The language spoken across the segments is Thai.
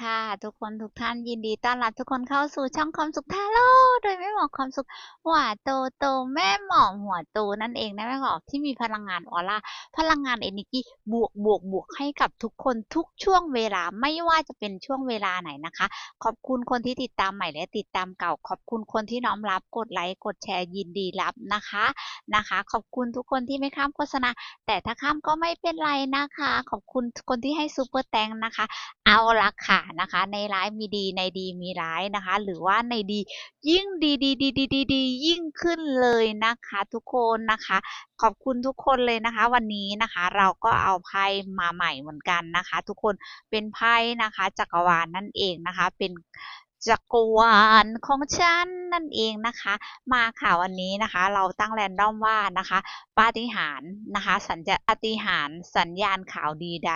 ค่ะ ทุกคนทุกท่านยินดีต้อนรับทุกคนเข้าสู่ช่องความสุขทาโร่โดยแม่หมอความสุขหัวโตโตแม่หมอหัวโตนั่นเองนะแม่หมอที่มีพลังงานออร่าพลังงานเอเนจีบวกบวกบวกให้กับทุกคนทุกช่วงเวลาไม่ว่าจะเป็นช่วงเวลาไหนนะคะ ขอบคุณคนที่ติดตามใหม่และติดตามเก่า ขอบคุณคนที่น้อมรับกดไลค์กดแชร์ยินดีรับนะคะนะคะ ขอบคุณทุกคนที่ไม่ข้ามโฆษณา แต่ถ้าข้ามก็ไม่เป็นไรนะคะ ขอบคุณคนที่ให้ซูเปอร์แตงนะคะ เอาละค่ะนะคะในร้ายมีดีในดีมีร้ายนะคะ หรือว่าในดี ยิ่งดีดีดีดีดีดียิ่งขึ้นเลยนะคะ ทุกคนนะคะ ขอบคุณทุกคนเลยนะคะ วันนี้นะคะเราก็เอาไพ่มาใหม่เหมือนกันนะคะ ทุกคนเป็นไพ่นะคะ จักรวาลนั่นเองนะคะเป็นจักรวาลของฉันนั่นเองนะคะ มาค่ะวันนี้นะคะ เราตั้งแรนดอมว่านะคะปาฏิหาริย์นะคะ สัญญาปาฏิหาริย์สัญญาณข่าวดีใด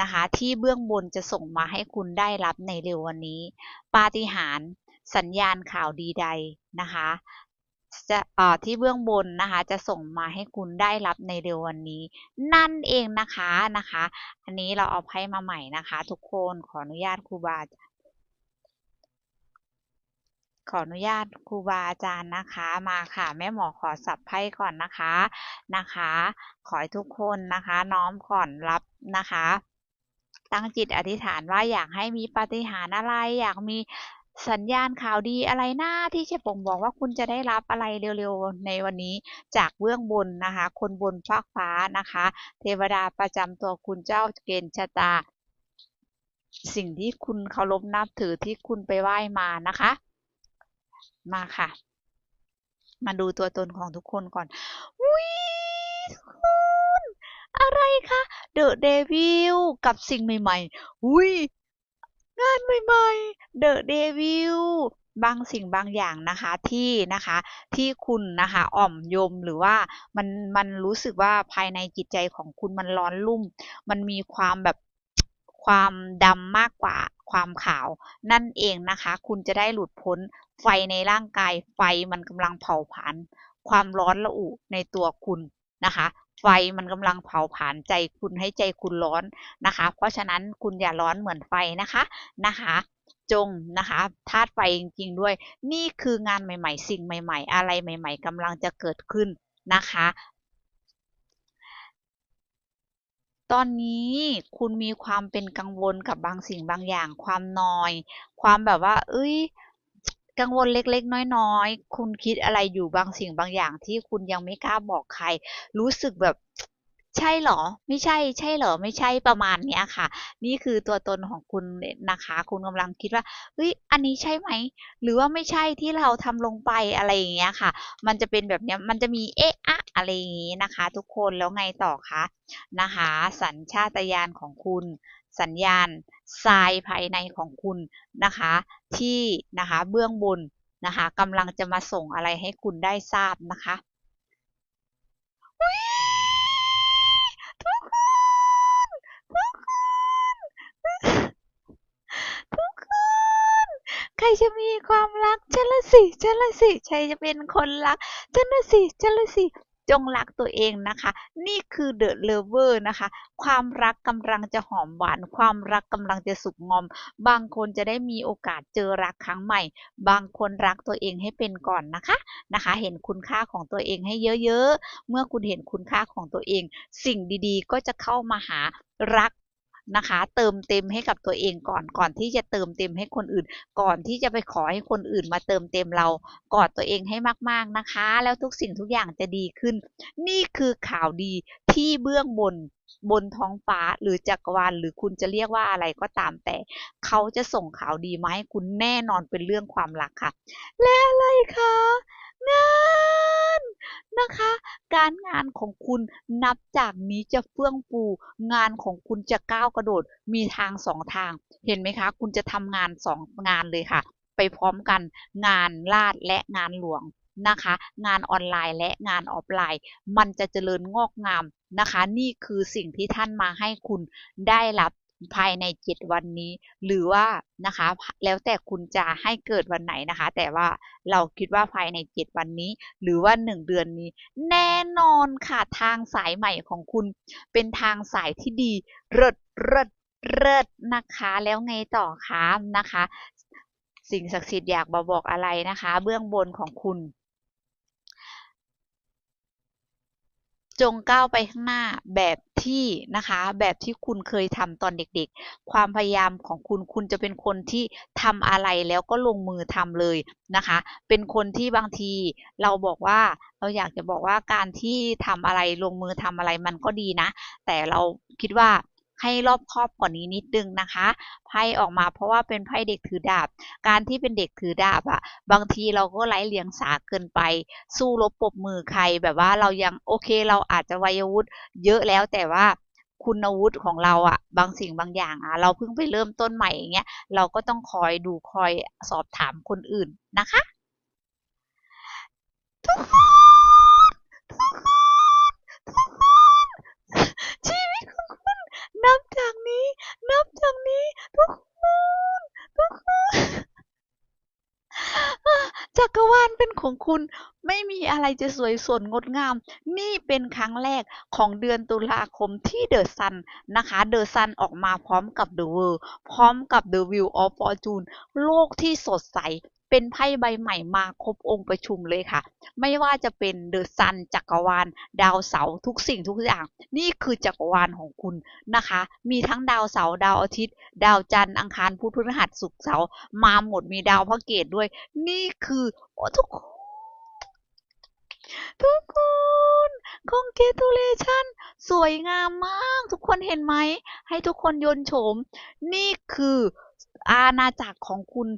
นะคะ ที่เบื้องบนจะส่งมาให้คุณได้รับในเร็ววันนี้ ปาฏิหาริย์สัญญาณข่าวดีใดนะคะจะเอ่อที่เบื้องบนนะคะ จะส่งมาให้คุณได้รับในเร็ววันนี้ นั่นเองนะคะนะคะ อันนี้เราเอาไพ่มาใหม่นะคะ ทุกคนขออนุญาตครูบาขออนุญาตครูบาอาจารย์นะคะมาค่ะ แม่หมอขอสับไพ่ก่อนนะคะนะคะ ขอให้ทุกคนนะคะ น้อมก่อนรับนะคะ ตั้งจิตอธิษฐานว่าอยากให้มีปาฏิหาริย์อะไร อยากมีสัญญาณข่าวดีอะไรหน้าที่จะบ่งบอกว่าคุณจะได้รับอะไรเร็วๆในวันนี้จากเบื้องบนนะคะ คนบนฟากฟ้านะคะ เทวดาประจำตัวคุณเจ้าเกณฑ์ชะตา สิ่งที่คุณเคารพนับถือที่คุณไปไหว้มานะคะ มาค่ะ มาดูตัวตนของทุกคนก่อนอุ้ยทุกคน อะไรคะเดอะเดวิลกับสิ่งใหม่ๆอุ้ยงานใหม่ๆเดอะเดวิลบางสิ่งบางอย่างนะคะที่นะคะที่คุณนะคะอ่อมยมหรือว่ามันมันรู้สึกว่าภายในจิตใจของคุณมันร้อนรุ่ม มันมีความแบบความดำมากกว่าความขาวนั่นเองนะคะ คุณจะได้หลุดพ้นไฟในร่างกายไฟมันกำลังเผาผลาญความร้อนระอุในตัวคุณนะคะ ไฟมันกำลังเผาผลาญใจคุณให้ใจคุณร้อนนะคะ เพราะฉะนั้นคุณอย่าร้อนเหมือนไฟนะคะนะคะจงนะคะธาตุไฟจริง ๆ ด้วย นี่คืองานใหม่ ๆ สิ่งใหม่ ๆ อะไรใหม่ ๆกำลังจะเกิดขึ้นนะคะ ตอนนี้คุณมีความเป็นกังวลกับบางสิ่งบางอย่าง ความนอย ความแบบว่า เอ้ย กังวลเล็กๆ น้อยๆ คุณคิดอะไรอยู่บางสิ่งบางอย่างที่คุณยังไม่กล้าบอกใคร รู้สึกแบบใช่เหรอ ไม่ใช่ ใช่เหรอ ไม่ใช่ประมาณเนี้ยค่ะ นี่คือตัวตนของคุณนะคะ คุณกำลังคิดว่าเฮ้ยอันนี้ใช่ไหม หรือว่าไม่ใช่ที่เราทำลงไปอะไรอย่างเงี้ยค่ะ มันจะเป็นแบบเนี้ยมันจะมีเอ๊ะอะอะไรอย่างงี้นะคะ ทุกคนแล้วไงต่อคะนะคะ สัญชาตญาณของคุณ สัญญาณทรายภายในของคุณนะคะ ที่นะคะเบื้องบนนะคะกำลังจะมาส่งอะไรให้คุณได้ทราบนะคะทุกคนทุกคนทุกคน ใครจะมีความรักฉันละสิฉันละสิ ใครจะเป็นคนรักฉันละสิฉันละสิ จงรักตัวเองนะคะ นี่คือเดอะเลเวอร์นะคะ ความรักกำลังจะหอมหวาน ความรักกำลังจะสุกงอม บางคนจะได้มีโอกาสเจอรักครั้งใหม่ บางคนรักตัวเองให้เป็นก่อนนะคะนะคะ เห็นคุณค่าของตัวเองให้เยอะๆ เมื่อคุณเห็นคุณค่าของตัวเอง สิ่งดีๆ ก็จะเข้ามาหารัก นะคะ เติมเต็มให้กับตัวเองก่อนก่อนที่จะเติมเต็มให้คนอื่น ก่อนที่จะไปขอให้คนอื่นมาเติมเต็มเรากอดตัวเองให้มาก ๆนะคะ แล้วทุกสิ่งทุกอย่างจะดีขึ้น นี่คือข่าวดีที่เบื้องบนบนท้องฟ้าหรือจักรวาลหรือคุณจะเรียกว่าอะไรก็ตามแต่ เขาจะส่งข่าวดีมาให้คุณแน่นอนเป็นเรื่องความรักค่ะ และอะไรคะ งานนะคะ การงานของคุณนับจากนี้จะเฟื่องฟูงานของคุณจะก้าวกระโดดมีทางสองทาง เห็นไหมคะ คุณจะทำงานสองงานเลยค่ะ ไปพร้อมกันงานลาดและงานหลวงนะคะ งานออนไลน์และงานออฟไลน์ มันจะเจริญงอกงามนะคะ นี่คือสิ่งที่ท่านมาให้คุณได้รับ ภายใน7วันนี้ หรือว่านะคะ แล้วแต่คุณจะให้เกิดวันไหนนะคะ แต่ว่าเราคิดว่าภายใน7วันนี้ หรือว่า1เดือนนี้ แน่นอนค่ะทางสายใหม่ของคุณ เป็นทางสายที่ดีเลิศเลิศเลิศนะคะ แล้วไงต่อคะนะคะ สิ่งศักดิ์สิทธิ์อยากบอกอะไรนะคะ เบื้องบนของคุณ จงก้าวไปข้างหน้าแบบที่นะคะแบบที่คุณเคยทำตอนเด็กๆ ความพยายามของคุณคุณจะเป็นคนที่ทำอะไรแล้วก็ลงมือทำเลยนะคะ เป็นคนที่บางทีเราบอกว่าเราอยากจะบอกว่าการที่ทำอะไรลงมือทำอะไรมันก็ดีนะ แต่เราคิดว่า ให้รอบครอบกว่านี้นิดนึงนะคะไพ่ออกมาเพราะว่าเป็นไพ่เด็กถือดาบ การที่เป็นเด็กถือดาบอะบางทีเราก็ไร้เลียงสาเกินไป สู้รบปรบมือใครแบบว่าเรายังโอเคเราอาจจะวัยวุฒิเยอะแล้วแต่ว่าคุณวุฒิของเราอะบางสิ่งบางอย่างอะเราเพิ่งไปเริ่มต้นใหม่อย่างเงี้ยเราก็ต้องคอยดูคอยสอบถามคนอื่นนะคะทุกคน นับจากนี้ นับจากนี้ ทุกคนทุกคนจักรวาลเป็นของคุณไม่มีอะไรจะสวยสดงดงาม นี่เป็นครั้งแรกของเดือนตุลาคมที่เดอะซันนะคะเดอะซันออกมาพร้อมกับเดอะเวิร์พร้อมกับ The Wheel of Fortune โลกที่สดใส เป็นไพ่ใบใหม่มาครบองค์ประชุมเลยค่ะ ไม่ว่าจะเป็นเดอะซันจักรวาล ดาวเสาร์ทุกสิ่งทุกอย่าง นี่คือจักรวาลของคุณนะคะ มีทั้งดาวเสาร์ดาวอาทิตย์ ดาวจันทร์อังคารพุธพฤหัสศุกร์เสาร์มาหมดมีดาวพระเกตด้วย นี่คือโอ้ทุกคนทุกคน congratulation สวยงามมาก ทุกคนเห็นไหม ให้ทุกคนยนโฉม นี่คืออาณาจักรของคุณ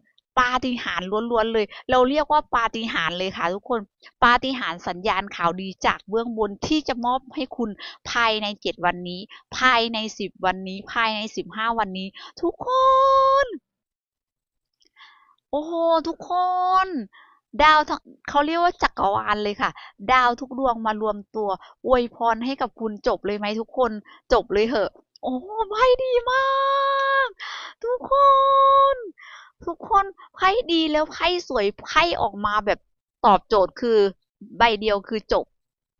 ปาฏิหาริย์ล้วนๆเลย เราเรียกว่าปาฏิหาริย์เลยค่ะ ทุกคนปาฏิหาริย์สัญญาณข่าวดีจากเบื้องบนที่จะมอบให้คุณภายใน 7 วันนี้ ภายใน 10 วันนี้ ภายใน 15 วันนี้ ทุกคน โอ้โหทุกคนดาวเขาเรียกว่าจักรวาลเลยค่ะ ดาวทุกดวงมารวมตัวอวยพรให้กับคุณจบเลยไหมทุกคนจบเลยเหอะ โอ้ไพ่ดีมาก ทุกคน ทุกคนไพ่ดีแล้วไพ่สวยไพ่ออกมาแบบตอบโจทย์คือใบเดียวคือจบ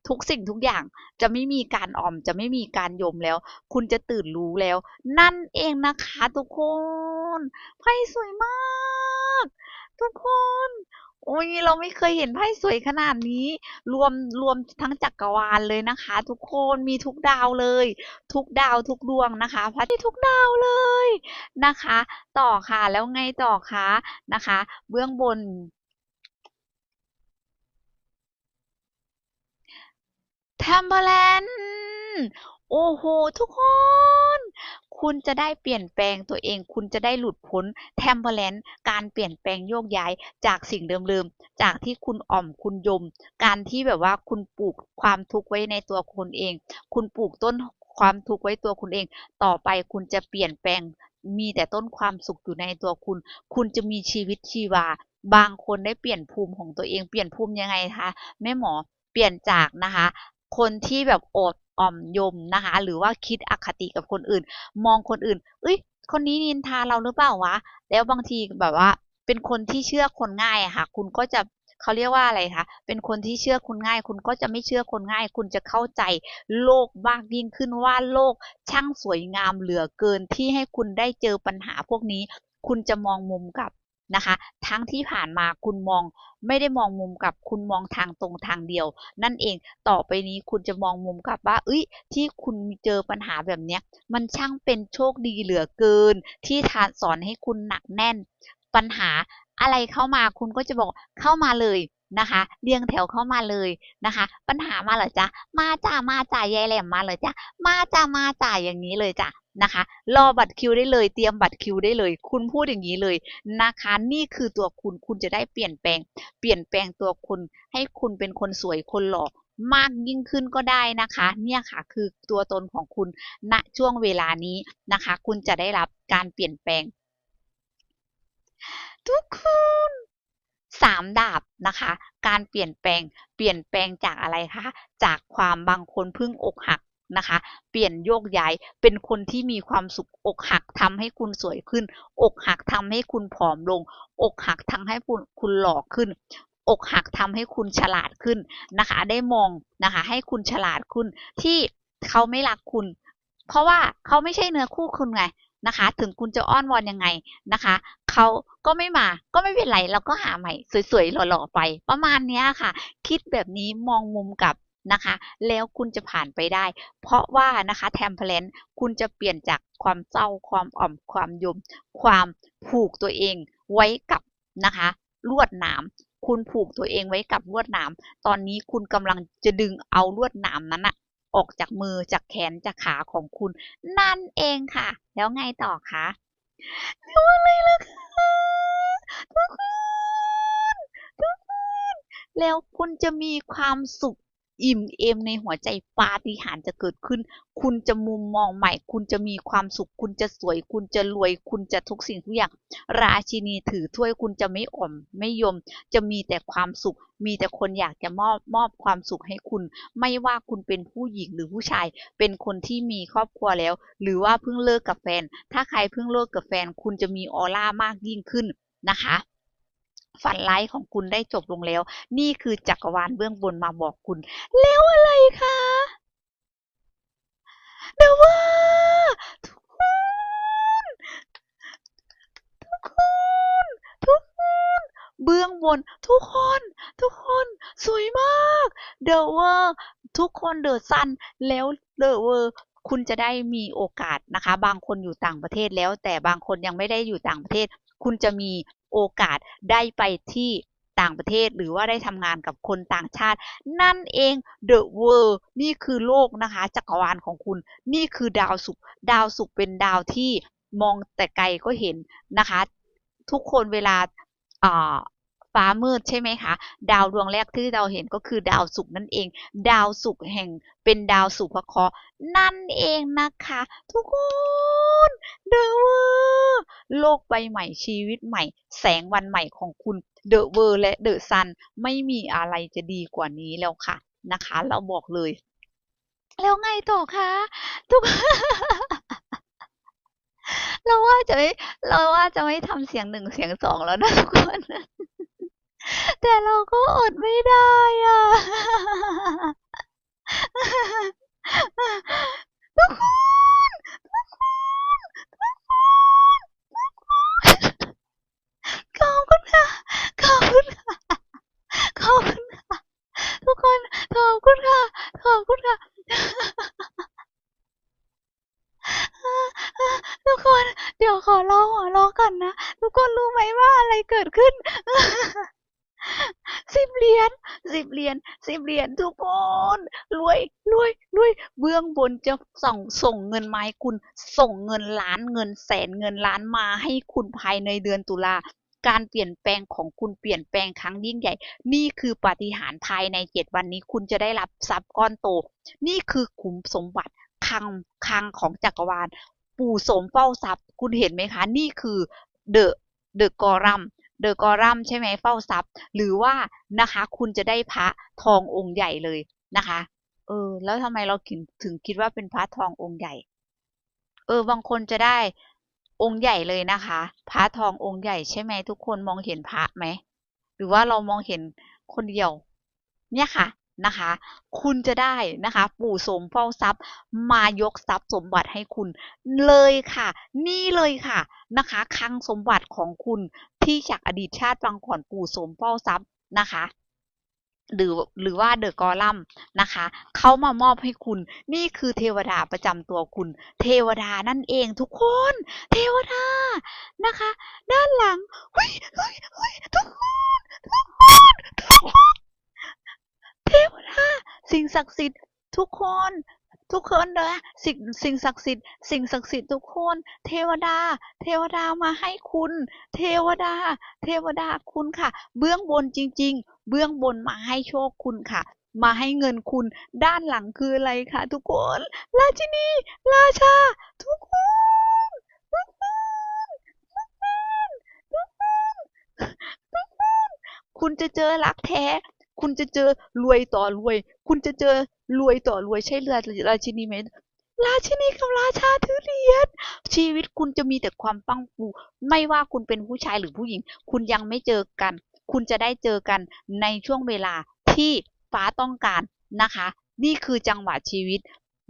ทุกสิ่งทุกอย่างจะไม่มีการออมจะไม่มีการยมแล้ว คุณจะตื่นรู้แล้ว นั่นเองนะคะทุกคนไพ่สวยมาก ทุกคน โอ้ยเราไม่เคยเห็นไพ่สวยขนาดนี้ รวมรวมทั้งจักรวาลเลยนะคะ ทุกคนมีทุกดาวเลย ทุกดาวทุกดวงนะคะพระที่ทุกดาวเลยนะคะ ต่อค่ะแล้วไงต่อคะนะคะ เบื้องบนแทมเบอร์แลน โอ้โห ทุกคน คุณจะได้เปลี่ยนแปลงตัวเอง คุณจะได้หลุดพ้นแทมเ e อร์แลนการเปลี่ยนแปลงโยกย้ายจากสิ่งเดิมๆ จากที่คุณอ่อมคุณยม การที่แบบว่าคุณปลูกความทุกข์ไว้ในตัวคุณเอง คุณปลูกต้นความทุกข์ไว้ตัวคุณเอง ต่อไปคุณจะเปลี่ยนแปลง มีแต่ต้นความสุขอยู่ในตัวคุณ คุณจะมีชีวิตชีวา บางคนได้เปลี่ยนภูมิของตัวเอง เปลี่ยนภูมิยังไงคะ แม่หมอ เปลี่ยนจากนะคะ คนที่แบบอด อ่อมยมนะคะ หรือว่าคิดอคติกับคนอื่น มองคนอื่น เอ้ย คนนี้นินทาเราหรือเปล่าวะ แล้วบางทีแบบว่า เป็นคนที่เชื่อคนง่ายค่ะ คุณก็จะเขาเรียกว่าอะไรคะ เป็นคนที่เชื่อคนง่าย คุณก็จะไม่เชื่อคนง่าย คุณจะเข้าใจโลกมากยิ่งขึ้นว่าโลกช่างสวยงามเหลือเกินที่ให้คุณได้เจอปัญหาพวกนี้ คุณจะมองมุมกับ นะคะ ทั้งที่ผ่านมาคุณมองไม่ได้มองมุมกับคุณมองทางตรงทางเดียว นั่นเองต่อไปนี้คุณจะมองมุมกับว่าเอ้ย ที่คุณเจอปัญหาแบบเนี้ย มันช่างเป็นโชคดีเหลือเกิน ที่ทานสอนให้คุณหนักแน่น ปัญหาอะไรเข้ามาคุณก็จะบอกเข้ามาเลย นะคะ เรียงแถวเข้ามาเลยนะคะ ปัญหามาเหรอจ๊ะมาจ้ามาจ่ายายแหลมมาเลยจ้ะมาจ้ามาจ่ายอย่างนี้เลยจ้ะนะคะรอบัตรคิวได้เลย เตรียมบัตรคิวได้เลย คุณพูดอย่างนี้เลยนะคะ นี่คือตัวคุณคุณจะได้เปลี่ยนแปลง เปลี่ยนแปลงตัวคุณให้คุณเป็นคนสวยคนหล่อมากยิ่งขึ้นก็ได้นะคะ เนี่ยค่ะคือตัวตนของคุณณช่วงเวลานี้นะคะ คุณจะได้รับการเปลี่ยนแปลง ทุกคน สามดาบนะคะ การเปลี่ยนแปลงเปลี่ยนแปลงจากอะไรคะจากความบางคนพิ่งอกหักนะคะ เปลี่ยนโยกย้ายเป็นคนที่มีความสุขอกหักทำให้คุณสวยขึ้น อกหักทำให้คุณผอมลง อกหักทำให้คุณคุณหล่อขึ้น อกหักทำให้คุณฉลาดขึ้นนะคะ ได้มองนะคะ ให้คุณฉลาดขึ้นที่เขาไม่รักคุณ เพราะว่าเขาไม่ใช่เนื้อคู่คุณไงนะคะ ถึงคุณจะอ้อนวอนยังไงนะคะ เขาก็ไม่มาก็ไม่เป็นไรเราก็หาใหม่สวยๆหล่อๆไป ประมาณนี้ค่ะ คิดแบบนี้มองมุมกลับนะคะ แล้วคุณจะผ่านไปได้ เพราะว่านะคะแทมเพลนคุณจะเปลี่ยนจากความเศร้าความอ่อมความยม ความผูกตัวเองไว้กับนะคะลวดหนามคุณผูกตัวเองไว้กับลวดหนาม ตอนนี้คุณกำลังจะดึงเอาลวดหนามนั้นอะออกจากมือจากแขนจากขาของคุณ นั่นเองค่ะ แล้วไงต่อคะ แล้วอะไรล่ะคะทุกคน ทุกคน แล้วคุณจะมีความสุข อิ่มเอมในหัวใจปาฏิหาริย์จะเกิดขึ้น คุณจะมุมมองใหม่ คุณจะมีความสุข คุณจะสวย คุณจะรวย คุณจะทุกสิ่งทุกอย่าง ราชินีถือถ้วยคุณจะไม่อ่อม ไม่ยม จะมีแต่ความสุข มีแต่คนอยากจะมอบมอบความสุขให้คุณ ไม่ว่าคุณเป็นผู้หญิงหรือผู้ชาย เป็นคนที่มีครอบครัวแล้ว หรือว่าเพิ่งเลิกกับแฟน ถ้าใครเพิ่งเลิกกับแฟน คุณจะมีออร่ามากยิ่งขึ้นนะคะ ฝันร้ายของคุณได้จบลงแล้ว นี่คือจักรวาลเบื้องบนมาบอกคุณ แล้วอะไรคะเดาว่าทุกคนทุกคนทุกคนเบื้องบนทุกคน ทุกคน สวยมากเดอะเวอร์ทุกคนเดอะซันแล้วเดอะเวอร์คุณจะได้มีโอกาสนะคะ บางคนอยู่ต่างประเทศแล้ว แต่บางคนยังไม่ได้อยู่ต่างประเทศ คุณจะมี โอกาสได้ไปที่ต่างประเทศหรือว่าได้ทำงานกับคนต่างชาติ นั่นเอง The World นี่คือโลกนะคะ จักรวาลของคุณ นี่คือดาวศุกร์ดาวศุกร์เป็นดาวที่มองแต่ไกลก็เห็นนะคะ ทุกคนเวลาอ่า ฟ้ามืดใช่ไหมคะ ดาวดวงแรกที่เราเห็นก็คือดาวศุกร์นั่นเอง ดาวศุกร์แห่งเป็นดาวสุภเคราะห์นั่นเองนะคะ ทุกคนเดอะเวอร์โลกใบใหม่ชีวิตใหม่ แสงวันใหม่ของคุณเดอะเวอร์และเดอะซันไม่มีอะไรจะดีกว่านี้แล้วค่ะนะคะ เราบอกเลย แล้วไงต่อคะทุกเราว่าจะไม่เราว่าจะไม่ทำเสียงหนึ่งเสียงสองแล้วนะทุกคน แต่เราก็อดไม่ได้อะ ทุกคน ทุกคน ทุกคน ทุกคนขอบคุณค่ะขอบคุณค่ะขอบคุณค่ะ ทุกคนขอบคุณค่ะขอบคุณค่ะ ทุกคน เดี๋ยวขอร้องหัวเราะก่อนนะ ทุกคนรู้ไหมว่าอะไรเกิดขึ้น สิบเหรียญสิบเหรียญสิบเหรียญทุกคนรวยรวยรวยเบื้องบนจะส่งส่งเงินมาให้คุณ ส่งเงินล้านเงินแสนเงินล้านมาให้คุณภายในเดือนตุลาการเปลี่ยนแปลงของคุณเปลี่ยนแปลงครั้งยิ่งใหญ่ นี่คือปาฏิหาริย์ภายในเจ็ดวันนี้คุณจะได้รับทรัพย์ก้อนโต นี่คือขุมสมบัติคลังคลังของจักรวาล ปู่สมเฝ้าทรัพย์ คุณเห็นไหมคะ นี่คือเดอะเดอะกอรัม เดอะกอรัมใช่ไหมเฝ้าทรัพย์ หรือว่านะคะคุณจะได้พระทององค์ใหญ่เลยนะคะ เออ แล้วทำไมเราถึงถึงคิดว่าเป็นพระทององค์ใหญ่ เออบางคนจะได้องค์ใหญ่เลยนะคะ พระทององค์ใหญ่ใช่ไหมทุกคนมองเห็นพระไหมหรือว่าเรามองเห็นคนเดียว เนี่ยค่ะนะคะ คุณจะได้นะคะ ปู่สมเฝ้าทรัพย์ มายกทรัพย์สมบัติให้คุณเลยค่ะ นี่เลยค่ะนะคะคลังสมบัติของคุณที่จากอดีตชาติฟังก่อนปู่โสมเฝ้าทรัพย์นะคะหรือหรือว่าเดอะกอลัมนะคะเขามามอบให้คุณนี่คือเทวดาประจำตัวคุณ เทวดานั่นเองทุกคน เทวดานะคะ ด้านหลังเฮ้ยเฮ้ยเฮ้ยทุกคนทุกคนทุกคนเทวดาสิ่งศักดิ์สิทธิ์ทุกคน ทุกคนเลยสิ่งสิ่งศักดิ์สิทธิ์สิ่งศักดิ์สิทธิ์ทุกคน เทวดา เทวดามาให้คุณ เทวดา เทวดาคุณค่ะ เบื้องบนจริง ๆ เบื้องบนมาให้โชคคุณค่ะ มาให้เงินคุณด้านหลังคืออะไรคะทุกคน ราชินี ราชา ทุกคนทุกคนทุกคนทุกคนทุกคนคุณจะเจอรักแท้ คุณจะเจอรวยต่อรวย คุณจะเจอรวยต่อรวยใช่เรือราชินีไหมราชินีกับราชาถือเหรียญชีวิตคุณจะมีแต่ความปังปู ไม่ว่าคุณเป็นผู้ชายหรือผู้หญิง คุณยังไม่เจอกัน คุณจะได้เจอกันในช่วงเวลาที่ฟ้าต้องการนะคะ นี่คือจังหวะชีวิต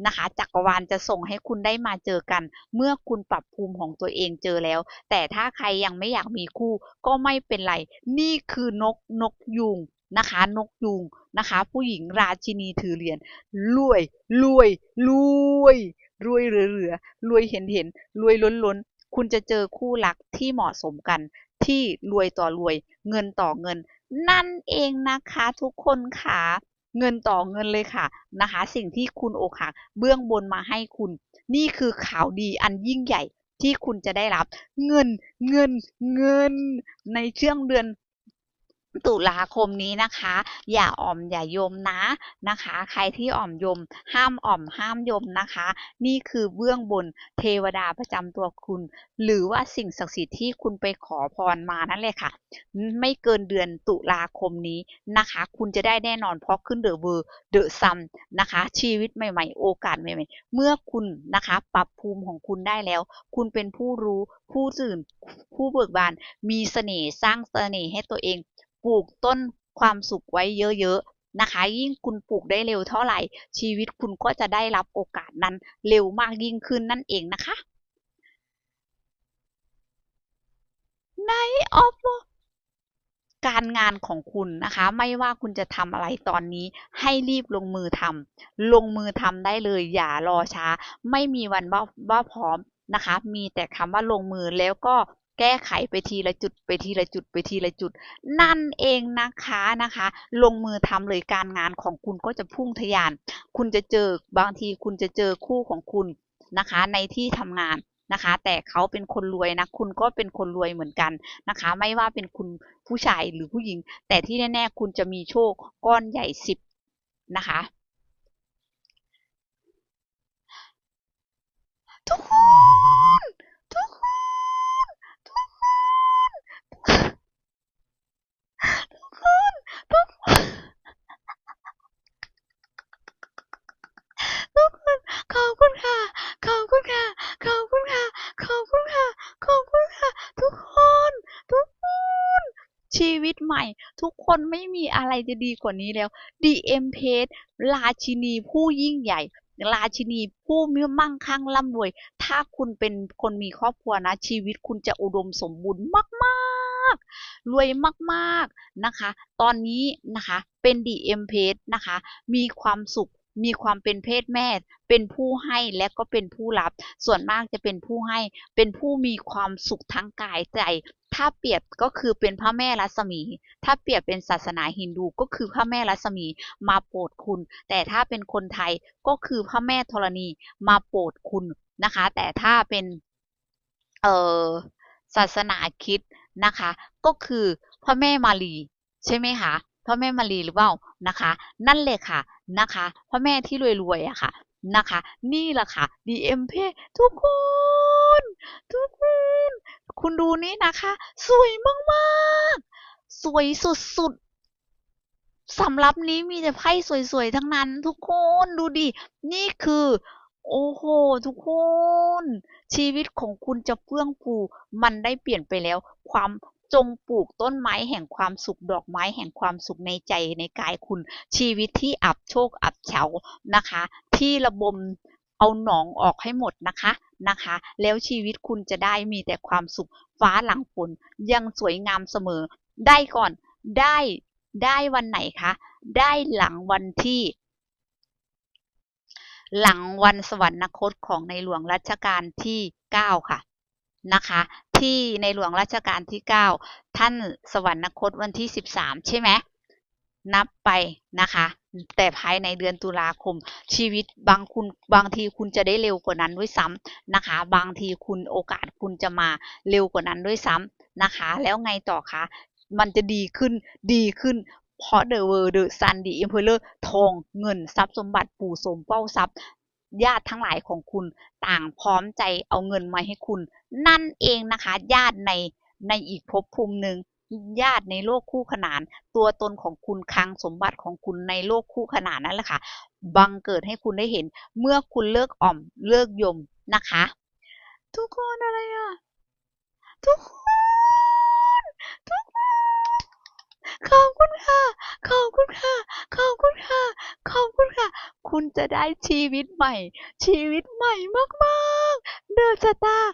นะคะจักรวาลจะส่งให้คุณได้มาเจอกัน เมื่อคุณปรับภูมิของตัวเองเจอแล้ว แต่ถ้าใครยังไม่อยากมีคู่ก็ไม่เป็นไร นี่คือนกนกยุง นะคะ นกยุงนะคะ ผู้หญิงราชินีถือเหรียญรวยรวยรวยรวยเหลือเหลือรวยเห็นเห็นรวยล้นล้นคุณจะเจอคู่รักที่เหมาะสมกันที่รวยต่อรวย เงินต่อเงิน นั่นเองนะคะทุกคนค่ะเงินต่อเงินเลยค่ะนะคะ สิ่งที่คุณอกหักเบื้องบนมาให้คุณ นี่คือข่าวดีอันยิ่งใหญ่ที่คุณจะได้รับ เงินเงินเงินในช่วงเดือน ตุลาคมนี้นะคะ อย่าอ่อมอย่ายมนะนะคะ ใครที่อ่อมยม ห้ามอ่อมห้ามยมนะคะ นี่คือเบื้องบนเทวดาประจำตัวคุณ หรือว่าสิ่งศักดิ์สิทธิ์ที่คุณไปขอพรมานั่นแหละค่ะ ไม่เกินเดือนตุลาคมนี้นะคะ คุณจะได้แน่นอนเพราะขึ้นเดอะเวอร์เดอะซัมนะคะ ชีวิตใหม่ ๆ โอกาสใหม่ๆ เมื่อคุณนะคะปรับภูมิของคุณได้แล้ว คุณเป็นผู้รู้ผู้ตื่นผู้เบิกบานมีเสน่ห์สร้างเสน่ห์ให้ตัวเอง ปลูกต้นความสุขไว้เยอะๆนะคะ ยิ่งคุณปลูกได้เร็วเท่าไหร่ ชีวิตคุณก็จะได้รับโอกาสนั้นเร็วมากยิ่งขึ้นนั่นเองนะคะในออฟการงานของคุณนะคะ ไม่ว่าคุณจะทำอะไรตอนนี้ ให้รีบลงมือทำลงมือทำได้เลย อย่ารอช้า ไม่มีวันว่าว่าพร้อมนะคะ มีแต่คำว่าลงมือแล้วก็ แก้ไขไปทีละจุดไปทีละจุดไปทีละจุด นั่นเองนะคะนะคะ ลงมือทำเลยการงานของคุณก็จะพุ่งทะยาน คุณจะเจอบางทีคุณจะเจอคู่ของคุณนะคะ ในที่ทำงานนะคะ แต่เขาเป็นคนรวยนะคุณก็เป็นคนรวยเหมือนกันนะคะ ไม่ว่าเป็นคุณผู้ชายหรือผู้หญิง แต่ที่แน่ๆคุณจะมีโชคก้อนใหญ่สิบนะคะทุกคน ทุกคน ทุกคน ทุกคน ทุกคน ทุกคน ขอบคุณค่ะ ขอบคุณค่ะ ขอบคุณค่ะ ขอบคุณค่ะ ขอบคุณค่ะ ทุกคน ทุกคน ชีวิต ใหม่ ทุกคนไม่มีอะไรจะดีกว่านี้แล้ว DM Page ราชินีผู้ยิ่งใหญ่ราชินีผู้มีมั่งคั่งร่ำรวย ถ้าคุณเป็นคนมีครอบครัวนะ ชีวิตคุณจะอุดมสมบูรณ์มากๆ รวยมากๆนะคะ ตอนนี้นะคะเป็น DM Page นะคะ มีความสุข มีความเป็นเพศแม่ เป็นผู้ให้และก็เป็นผู้รับ ส่วนมากจะเป็นผู้ให้ เป็นผู้มีความสุขทั้งกายใจ ถ้าเปรียบก็คือเป็นพระแม่รัศมี ถ้าเปรียบเป็นศาสนาฮินดูก็คือพระแม่รัศมีมาโปรดคุณ แต่ถ้าเป็นคนไทยก็คือพระแม่ธรณีมาโปรดคุณนะคะ แต่ถ้าเป็นเอ่อศาสนาคิดนะคะ ก็คือพระแม่มารีใช่ไหมคะ พระแม่มารีหรือเปล่านะคะ นั่นเลยค่ะนะคะพระแม่ที่รวยๆอะค่ะนะคะ นี่แหละค่ะ DMP ทุกคน ทุกคน คุณดูนี่นะคะ สวยมากๆ สวยสุดๆสำหรับนี้มีแต่ไพ่สวยๆ ทั้งนั้น ทุกคนดูดิ นี่คือ โอ้โห ทุกคน ชีวิตของคุณจะเฟื่องฟูมันได้เปลี่ยนไปแล้ว ความ จงปลูกต้นไม้แห่งความสุขดอกไม้แห่งความสุขในใจในกายคุณ ชีวิตที่อับโชคอับเฉานะคะ ที่ระบมเอาหนองออกให้หมดนะคะนะคะ แล้วชีวิตคุณจะได้มีแต่ความสุขฟ้าหลังฝนยังสวยงามเสมอ ได้ก่อนได้ได้วันไหนคะได้หลังวันที่หลังวันสวรรคตของในหลวงรัชกาลที่ 9 ค่ะนะคะ ที่ในหลวงรัชกาลที่ 9 ท่านสวรรคตวันที่ 13 ใช่ไหมนับไปนะคะ แต่ภายในเดือนตุลาคม ชีวิตบางคุณบางทีคุณจะได้เร็วกว่านั้นด้วยซ้ำนะคะ บางทีคุณโอกาสคุณจะมาเร็วกว่านั้นด้วยซ้ำนะคะ แล้วไงต่อคะมันจะดีขึ้นดีขึ้นเพราะเดอะเวอร์เดอะซันดีอ็มเพลเลอร์ทองเงินทรัพย์สมบัติปู่สมเป้าทรัพย์ญาติทั้งหลายของคุณต่างพร้อมใจเอาเงินมาให้คุณ นั่นเองนะคะ ญาติในในอีกภพภูมิหนึ่งญาติในโลกคู่ขนาน ตัวตนของคุณคลังสมบัติของคุณในโลกคู่ขนานนั่นแหละค่ะ บังเกิดให้คุณได้เห็น เมื่อคุณเลิกอ่อมเลิกยมนะคะ ทุกคนอะไรอะ ทุกคนทุกคนขอบคุณค่ะขอบคุณค่ะขอบคุณค่ะขอบคุณค่ะ คุณจะได้ชีวิตใหม่ ชีวิตใหม่มากๆ เดอะสตาร์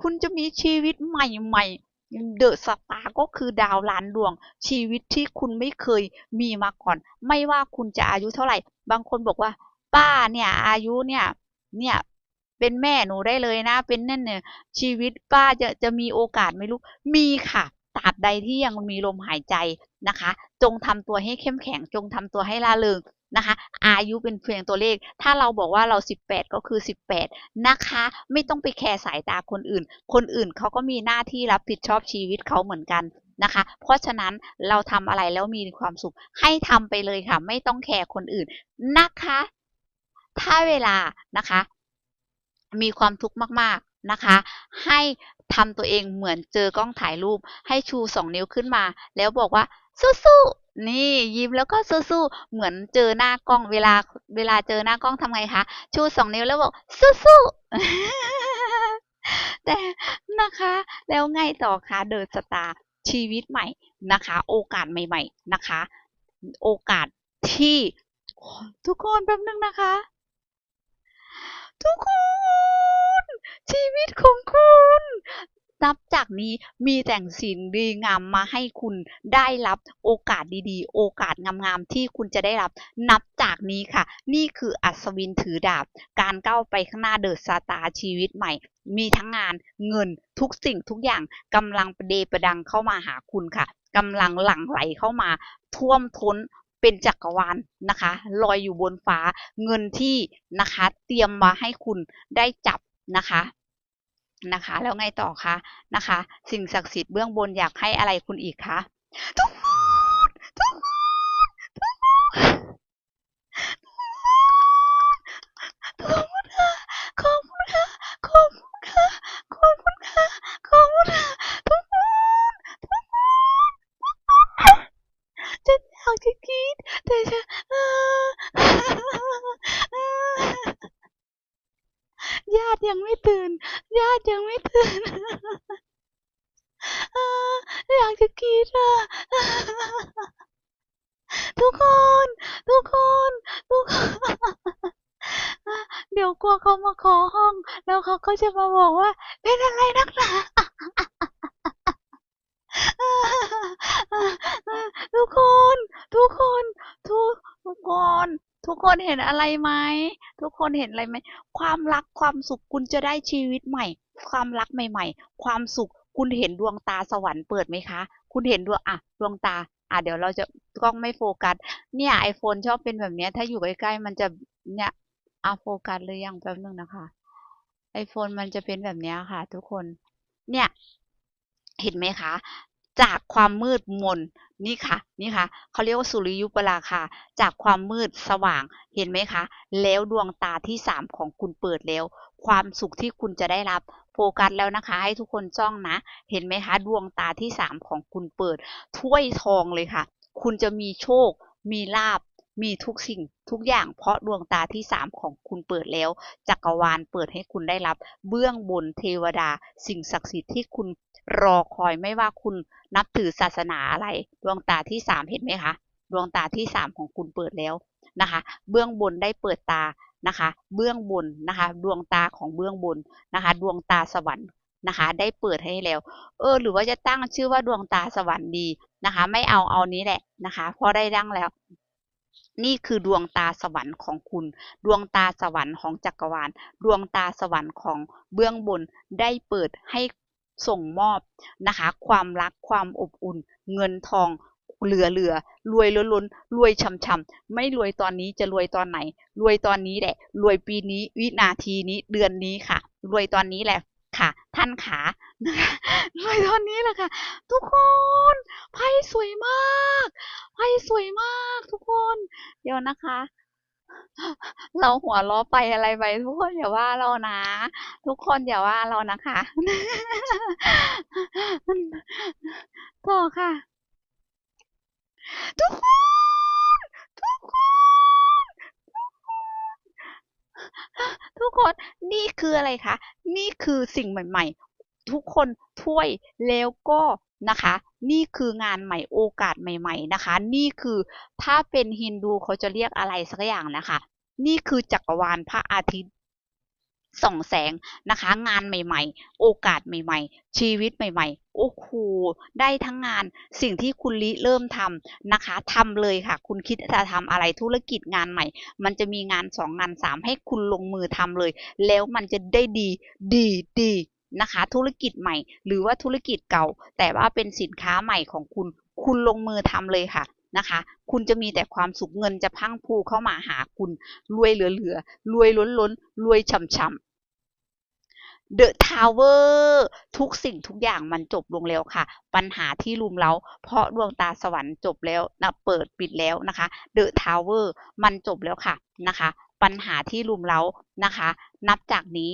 คุณจะมีชีวิตใหม่ๆเดอะสตาร์ก็คือดาวล้านดวง ชีวิตที่คุณไม่เคยมีมาก่อน ไม่ว่าคุณจะอายุเท่าไหร่ บางคนบอกว่า ป้าเนี่ยอายุเนี่ยเนี่ยเป็นแม่หนูได้เลยนะ เป็นนั่นเนี่ยชีวิตป้าจะจะมีโอกาสไหมลูกมีค่ะ ตราบใดที่ยังมีลมหายใจนะคะ จงทำตัวให้เข้มแข็ง จงทำตัวให้ล่าเริงนะคะ อายุเป็นเพียงตัวเลข ถ้าเราบอกว่าเรา 18 ก็คือ 18 นะคะ ไม่ต้องไปแคร์สายตาคนอื่น คนอื่นเขาก็มีหน้าที่รับผิดชอบชีวิตเขาเหมือนกันนะคะ เพราะฉะนั้นเราทำอะไรแล้วมีความสุข ให้ทำไปเลยค่ะ ไม่ต้องแคร์คนอื่นนะคะ ถ้าเวลานะคะ มีความทุกข์มากๆนะคะ ให้ ทำตัวเองเหมือนเจอกล้องถ่ายรูป ให้ชูสองนิ้วขึ้นมา แล้วบอกว่าสู้ๆนี่ยิ้มแล้วก็สู้ๆเหมือนเจอหน้ากล้องเวลาเวลาเจอหน้ากล้องทำไงคะชูสองนิ้วแล้วบอกสู้ๆแต่นะคะ แล้วไงต่อคะเดินสตาร์ชีวิตใหม่นะคะ โอกาสใหม่ ๆนะคะ โอกาสที่ทุกคนแป๊บนึงนะคะ ทุกคน ชีวิตของคุณ นับจากนี้มีแต่งสิ่งดีงามมาให้คุณได้รับโอกาสดีๆ โอกาสงามๆที่คุณจะได้รับ นับจากนี้ค่ะ นี่คืออัศวินถือดาบ การก้าวไปข้างหน้าเดอะสตาร์ชีวิตใหม่ มีทั้งงานเงินทุกสิ่งทุกอย่างกำลังประเดประดังเข้ามาหาคุณค่ะกำลังหลั่งไหลเข้ามา ท่วมท้นเป็นจักรวาลนะคะ ลอยอยู่บนฟ้าเงินที่นะคะ เตรียมมาให้คุณได้จับ นะคะนะคะ แล้วไงต่อคะนะคะ สิ่งศักดิ์สิทธิ์เบื้องบนอยากให้อะไรคุณอีกคะทุกคนทุกคนทุกคนขอบคุณค่ะขอบคุณค่ะขอบคุณค่ะขอบคุณค่ะขอบคุณค่ะทุกคนทุกคนจะอยากจะกรีดแต่จะญาติยังไม่ตื่น ญาติยังไม่ตื่นอยากจะกรีดอะทุกคน ทุกคน ทุกคน เดี๋ยวกลัวเขามาขอห้อง แล้วเขาก็จะมาบอกว่า เป็นอะไรนักหนาทุกคน ทุกคน ทุกทุกคน ทุกคนเห็นอะไรไหมทุกคนเห็นอะไรไหมความรักความสุขคุณจะได้ชีวิตใหม่ ความรักใหม่ ๆ ความสุขคุณเห็นดวงตาสวรรค์เปิดไหมคะ คุณเห็นดวงอะดวงตา อะเดี๋ยวเราจะกล้องไม่โฟกัส เนี่ยไอโฟนชอบเป็นแบบนี้ถ้าอยู่ใกล้ๆมันจะเนี่ย อะโฟกัสเลยยังแป๊บนึงนะคะไอโฟนมันจะเป็นแบบนี้ค่ะ ทุกคน เนี่ย เห็นไหมคะ จากความมืดมนนี่ค่ะ นี่ค่ะเขาเรียกว่าสุริยุปราคา จากความมืดสว่าง เห็นไหมคะ แล้วดวงตาที่สามของคุณเปิดแล้ว ความสุขที่คุณจะได้รับโฟกัสแล้วนะคะ ให้ทุกคนจ้องนะ เห็นไหมคะ ดวงตาที่สามของคุณเปิด ถ้วยทองเลยค่ะ คุณจะมีโชค มีลาบ มีทุกสิ่งทุกอย่างเพราะดวงตาที่สามของคุณเปิดแล้ว จักรวาลเปิดให้คุณได้รับ เบื้องบนเทวดา สิ่งศักดิ์สิทธิ์ที่คุณรอคอยไม่ว่าคุณนับถือศาสนาอะไร ดวงตาที่สามเห็นไหมคะดวงตาที่สามของคุณเปิดแล้วนะคะ เบื้องบนได้เปิดตานะคะ เบื้องบนนะคะ ดวงตาของเบื้องบนนะคะ ดวงตาสวรรค์นะคะ ได้เปิดให้แล้ว เออ หรือว่าจะตั้งชื่อว่าดวงตาสวรรค์ดีนะคะ ไม่เอาเอานี้แหละนะคะเพราะได้ดังแล้ว นี่คือดวงตาสวรรค์ของคุณ ดวงตาสวรรค์ของจักรวาล ดวงตาสวรรค์ของเบื้องบนได้เปิดให้ส่งมอบนะคะ ความรักความอบอุ่น เงินทองเหลือเหลือรวยล้นล้นรวยช่ำช่ำไม่รวยตอนนี้จะรวยตอนไหน รวยตอนนี้แหละ รวยปีนี้วินาทีนี้เดือนนี้ค่ะ รวยตอนนี้แหละค่ะ ท่านขารวยตอนนี้แหละค่ะ ทุกคนไพ่สวยมากไพ่สวยมาก ทุกคน เดี๋ยวนะคะ เราหัวล้อไปอะไรไปทุกคนอย่าว่าเรานะ ทุกคนอย่าว่าเรานะคะต่อค่ะ ทุกคน ทุกคน ทุกคนนี่คืออะไรคะ นี่คือสิ่งใหม่ ๆ ทุกคนถ้วยแล้วก็นะคะ นี่คืองานใหม่โอกาสใหม่ ๆนะคะ นี่คือถ้าเป็นฮินดูเขาจะเรียกอะไรสักอย่างนะคะ นี่คือจักรวาลพระอาทิตย์ ส่องแสงนะคะ งานใหม่ ๆ โอกาสใหม่ ๆ ชีวิตใหม่ ๆ โอ้โหได้ทั้งงานสิ่งที่คุณลิเริ่มทำนะคะทำเลยค่ะ คุณคิดจะทำอะไรธุรกิจงานใหม่ มันจะมีงานสองงานสามให้คุณลงมือทำเลย แล้วมันจะได้ดีดีดีนะคะ ธุรกิจใหม่ หรือว่าธุรกิจเก่า แต่ว่าเป็นสินค้าใหม่ของคุณ คุณลงมือทำเลยค่ะ นะคะ คุณจะมีแต่ความสุขเงินจะพังพูเข้ามาหาคุณรวยเหลือๆรวยล้นล้นๆรวยช่ำๆ The Tower ทุกสิ่งทุกอย่างมันจบลงแล้วค่ะ ปัญหาที่ลุมเล้าเพราะดวงตาสวรรค์จบแล้วนะเปิดปิดแล้วนะคะ The Tower มันจบแล้วค่ะนะคะ ปัญหาที่ลุมเล้านะคะ นับจากนี้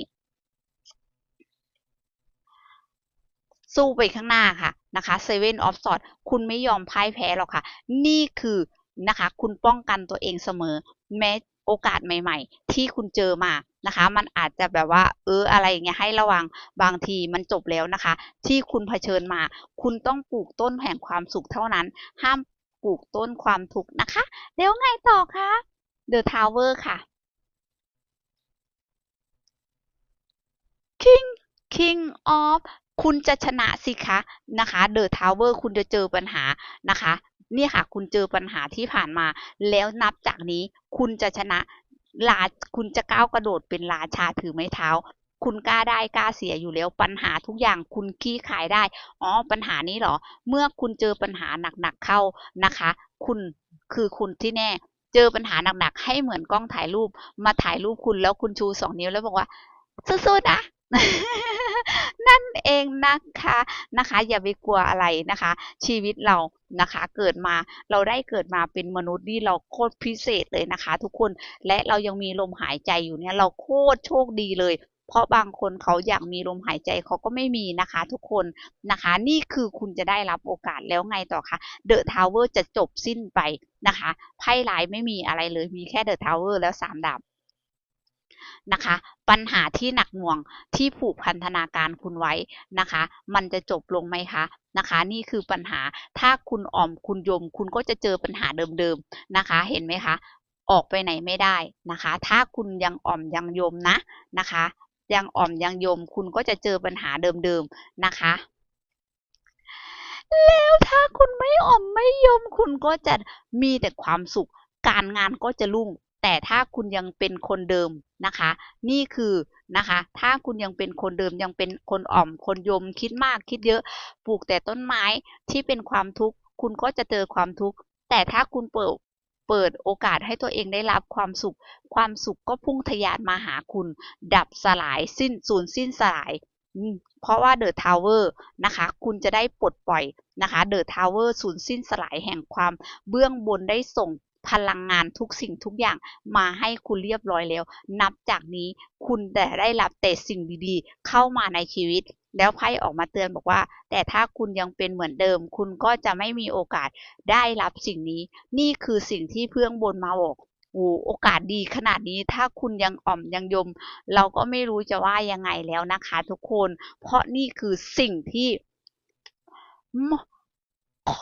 สู้ไปข้างหน้าค่ะนะคะ Seven of s w o r d คุณไม่ยอมพ่ายแพ้หรอกค่ะ นี่คือนะคะคุณป้องกันตัวเองเสมอ แม้โอกาสใหม่ ๆ ที่คุณเจอมานะคะ มันอาจจะแบบว่า เอออะไรอย่างเงี้ยให้ระวังบางทีมันจบแล้วนะคะ ที่คุณเผชิญมา คุณต้องปลูกต้นแห่งความสุขเท่านั้น ห้ามปลูกต้นความทุกข์นะคะเดี๋ยวไงต่อคะ The Tower ค่ะ King King of คุณจะชนะสิคะนะคะ The Tower คุณจะเจอปัญหานะคะเนี่ยค่ะ คุณเจอปัญหาที่ผ่านมา แล้วนับจากนี้คุณจะชนะลาคุณจะก้าวกระโดดเป็นราชาถือไม้เท้า คุณกล้าได้กล้าเสียอยู่แล้วปัญหาทุกอย่างคุณขี้ขายได้อ๋อปัญหานี้เหรอ เมื่อคุณเจอปัญหาหนักๆเข้านะคะ คุณคือคุณที่แน่ เจอปัญหาหนักๆให้เหมือนกล้องถ่ายรูปมาถ่ายรูปคุณแล้วคุณชูสองนิ้วแล้วบอกว่าสู้ๆนะ นั่นเองนะคะนะคะ อย่าไปกลัวอะไรนะคะ ชีวิตเรานะคะ เกิดมาเราได้เกิดมาเป็นมนุษย์นี่เราโคตรพิเศษเลยนะคะ ทุกคนและเรายังมีลมหายใจอยู่เนี่ยเราโคตรโชคดีเลยเพราะบางคนเขาอยากมีลมหายใจเขาก็ไม่มีนะคะ ทุกคนนะคะ นี่คือคุณจะได้รับโอกาสแล้วไงต่อคะเดอะทาวเวอร์จะจบสิ้นไปนะคะไพ่ลายไม่มีอะไรเลยมีแค่เดอะทาวเวอร์แล้วสามดาบ นะคะ ปัญหาที่หนักหน่วงที่ผูกพันธนาการคุณไว้นะคะ มันจะจบลงไหมคะนะคะ นี่คือปัญหาถ้าคุณอ่อมคุณยม คุณก็จะเจอปัญหาเดิมๆนะคะ เห็นไหมคะ ออกไปไหนไม่ได้นะคะ ถ้าคุณยังอ่อมยังยมนะนะคะ ยังอ่อมยังยม คุณก็จะเจอปัญหาเดิมๆนะคะแล้วถ้าคุณไม่อ่อมไม่ยมคุณก็จะมีแต่ความสุข การงานก็จะรุ่ง แต่ถ้าคุณยังเป็นคนเดิม นะคะ นี่คือนะคะ ถ้าคุณยังเป็นคนเดิมยังเป็นคนอ่อม คนยมคิดมากคิดเยอะ ปลูกแต่ต้นไม้ที่เป็นความทุกข์คุณก็จะเจอความทุกข์แต่ถ้าคุณเปิดเปิดโอกาสให้ตัวเองได้รับความสุข ความสุขก็พุ่งทะยานมาหาคุณ ดับสลายสิ้นสูญสิ้นสลาย เพราะว่าเดอะทาวเวอร์นะคะ คุณจะได้ปลดปล่อยนะคะเดอะทาวเวอร์สูญสิ้นสลายแห่งความเบื้องบนได้ส่ง พลังงานทุกสิ่งทุกอย่างมาให้คุณเรียบร้อยแล้ว นับจากนี้คุณแต่ได้รับแต่สิ่งดีๆ เข้ามาในชีวิต แล้วไพ่ออกมาเตือนบอกว่า แต่ถ้าคุณยังเป็นเหมือนเดิม คุณก็จะไม่มีโอกาสได้รับสิ่งนี้ นี่คือสิ่งที่เพื่องบนมาบอกโอ้โอกาสดีขนาดนี้ถ้าคุณยังอ่อมยังยม เราก็ไม่รู้จะว่ายังไงแล้วนะคะทุกคน เพราะนี่คือสิ่งที่ โค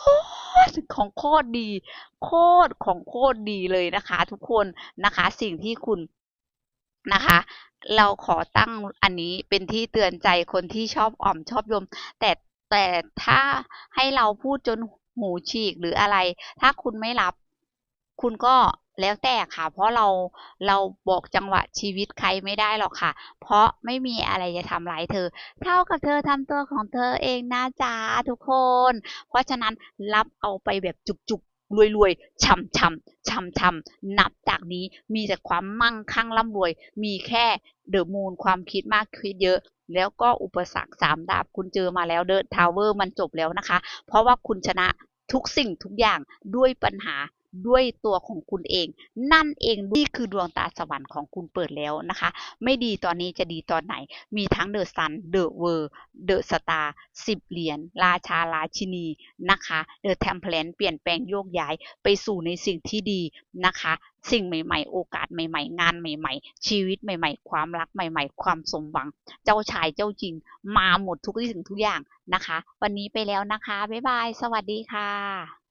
ตรของโคตรดี โคตรของโคตรดีเลยนะคะ ทุกคนนะคะสิ่งที่คุณนะคะ เราขอตั้งอันนี้เป็นที่เตือนใจคนที่ชอบอ่อมชอบยม แต่แต่ถ้าให้เราพูดจนหูฉีกหรืออะไร ถ้าคุณไม่รับ คุณก็ แล้วแต่ค่ะเพราะเราเราบอกจังหวะชีวิตใครไม่ได้หรอกค่ะ เพราะไม่มีอะไรจะทำร้ายเธอ เท่ากับเธอทำตัวของเธอเองนะจ๊ะทุกคน เพราะฉะนั้นรับเอาไปแบบจุกๆรวยๆช่ำๆช่ำๆนับจากนี้มีแต่ความมั่งคั่งร่ำรวย มีแค่เดอะมูนความคิดมากคิดเยอะแล้วก็อุปสรรคสามดาบคุณเจอมาแล้วเดอะทาวเวอร์มันจบแล้วนะคะ เพราะว่าคุณชนะทุกสิ่งทุกอย่างด้วยปัญหา ด้วยตัวของคุณเอง นั่นเองนี่คือดวงตาสวรรค์ของคุณเปิดแล้วนะคะ ไม่ดีตอนนี้จะดีตอนไหน มีทั้งเดอะซันเดอะเวอร์เดอะสตาร์สิบเหรียญราชาราชินีนะคะเดอะแทมเพลนเปลี่ยนแปลงโยกย้ายไปสู่ในสิ่งที่ดีนะคะสิ่งใหม่ๆ โอกาสใหม่ๆ งานใหม่ ๆ ชีวิตใหม่ ๆ ความรักใหม่ ๆ ความสมหวัง เจ้าชายเจ้าจริง มาหมดทุกสิ่งทุกอย่างนะคะ วันนี้ไปแล้วนะคะ บ๊ายบาย สวัสดีค่ะ